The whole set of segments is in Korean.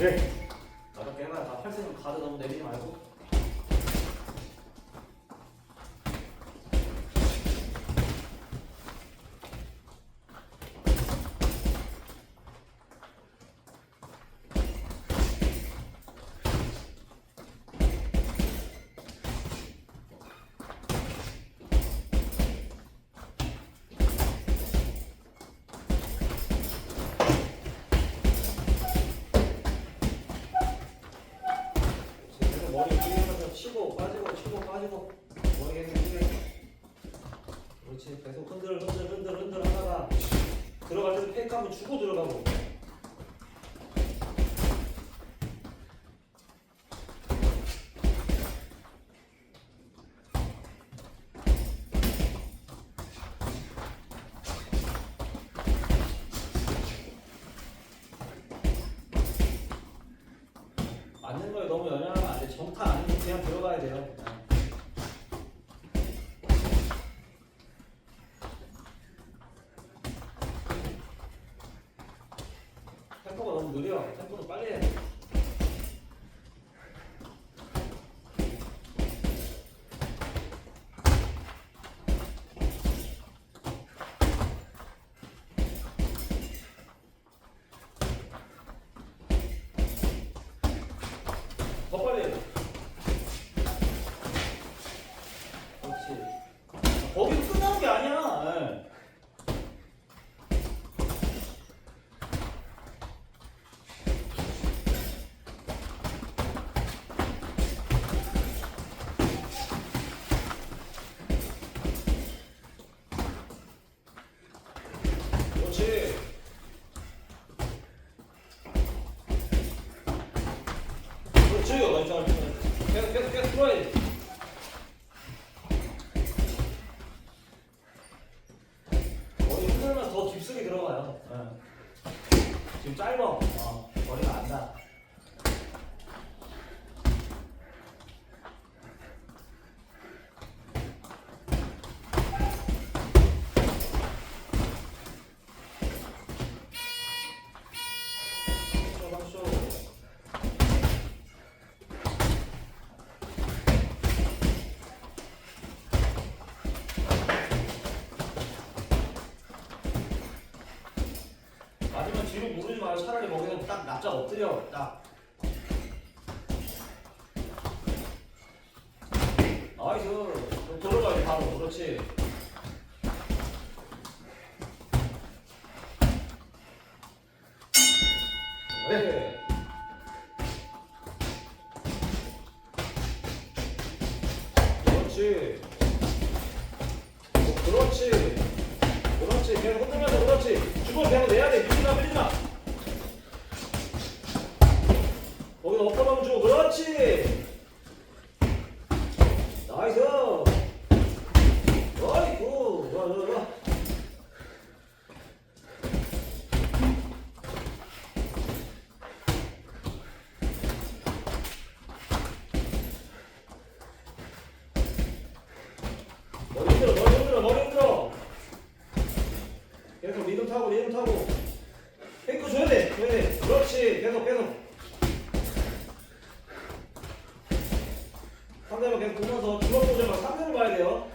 네. 가볍게 해봐요. 다 팔승은 가드 너무 내리지 말고. 치고 빠지고 치고 빠지고. 머리 계속 위에 그렇지. 계속 흔들 흔들 흔들 흔들 하다가 들어갈 때도 페이크 한번 주고 들어가고. 맞는 거에 너무 연연하면 안 돼. 정타 아니면 그냥 들어가야 돼요. 템포가 너무 느려. 템포는 빨리 해야 돼. 그렇 납작 엎드려 딱 나이스. 들어가야지 바로. 그렇지. 네. 그렇지. 어, 그렇지. 그렇지. 계속 흔들면서 그렇지. 주먹 계속 내야 돼. 밀지마 밀지마 거기서 엎어놓으면 주고 그렇지. 나이스. 어이구. 좋아 좋아. 머리 흔들어 머리 흔들어 머리 흔들어. 계속 리듬 타고 리듬 타고. 탱크 줘야 돼 줘야 돼. 그렇지. 계속 계속 상대방 계속 보면서 주먹 말고 상대를 봐야 돼요.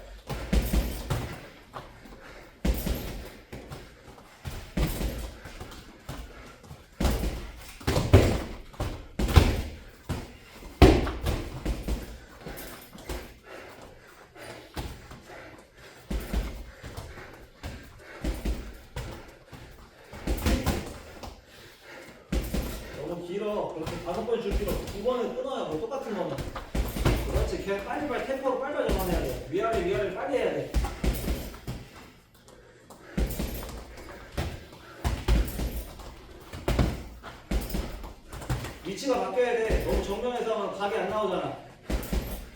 길어. 그렇게 다섯 번 줄 필요 없어. 두 번은 끊어요 뭐 똑같은 거는 그렇지 걔 빨리 빨리 템포로 빨리 전환해야 돼. 위아래 위아래 빨리 해야 돼. 위치가 바뀌어야 돼. 너무 정면에서 하면 각이 안 나오잖아.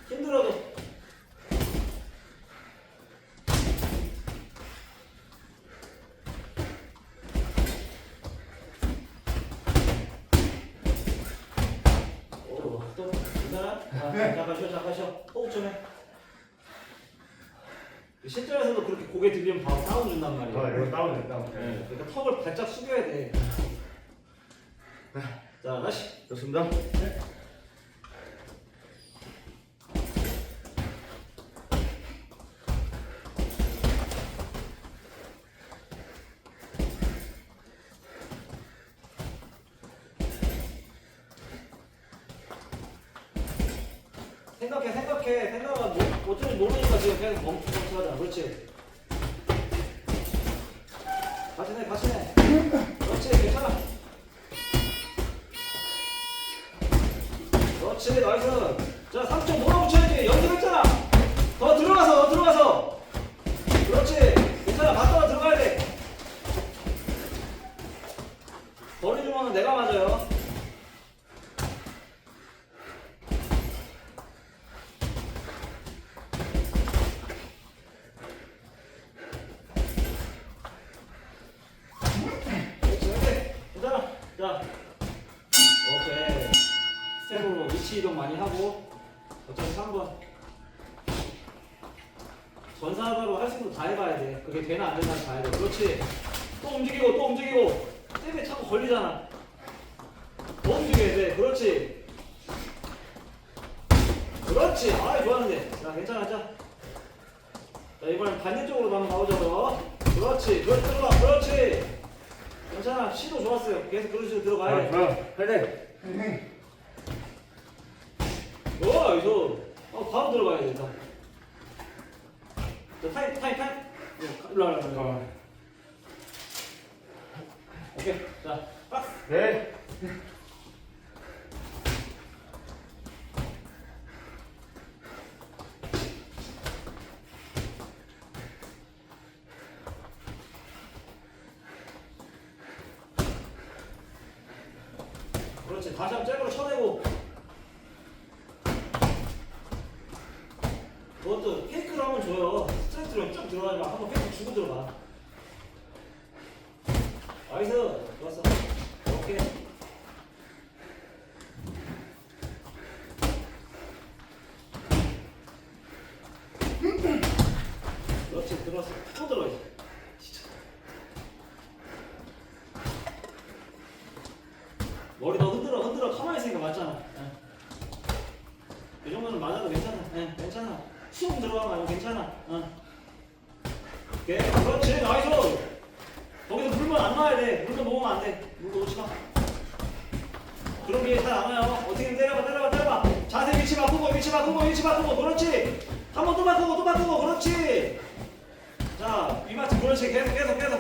힘들어도 오, 또 괜찮아? 아, 잠깐 쉬어 잠깐 쉬어 호흡 좀 해. 실전에서도 그렇게 고개 들리면 바로 다운 준단 말이야. 아, 이거 다운돼, 다운. 네, 그러니까 턱을 바짝 숙여야 돼. 자 다시 좋습니다. 생각해 생각해. 생각하 뭐, 어쩌면 모르니까 지금 멈추 멈추하잖아 그렇지? 같이 내 같이 내 그렇지 괜찮아. 그렇지 나이스. 자 3점 위치 이동 많이 하고 어차피 3번 전사하다로 할 수 있는 거 다 해봐야 돼. 그게 되나 안 되나 봐야 돼. 그렇지? 또 움직이고 또 움직이고. 스텝에 자꾸 걸리잖아. 더 움직여야 돼. 그렇지? 그렇지. 아이 좋았는데. 자 괜찮아. 자, 자 이번엔 반대쪽으로 한번 가보자고. 그렇지. 그렇지. 들어가. 그렇지. 괜찮아. 시도 좋았어요. 계속 그런 식으로 들어가야 돼. 좋아. 화이팅. 와, 이거 어, 바로 들어가야 된다. 자, 타임, 타임, 타임. 네, 일로 와, 일로 와, 일로 와. 오케이, 자, 박스. 네. 그렇지, 다시 한번 잭으로 쳐내고. 그것도 페이크로 하면 줘요. 스트레이트로 쭉 들어가지 마. 한번 페이크 주고 들어가. 나이스, 좋았어. 오케이. 그렇지, 들어왔어. 또 들어가야지. 진짜. 머리 너 흔들어 흔들어 가만히 있으니까 맞잖아 예. 이 정도는 맞아도 괜찮아 예, 수영 들어가면 괜찮아. 어. 오케이. 그렇지. 나이스 거기서 물만 안 놔야 돼. 물도 먹으면 안 돼. 물도 놓지 마. 그런 게 잘 안 와요. 어떻게든 때려봐 때려봐 때려봐. 자세 위치 바꾸고 위치 바꾸고 위치 바꾸고 그렇지. 한 번 또 바꾸고 또 바꾸고. 그렇지. 자 위마치 그렇지 계속 계속 계속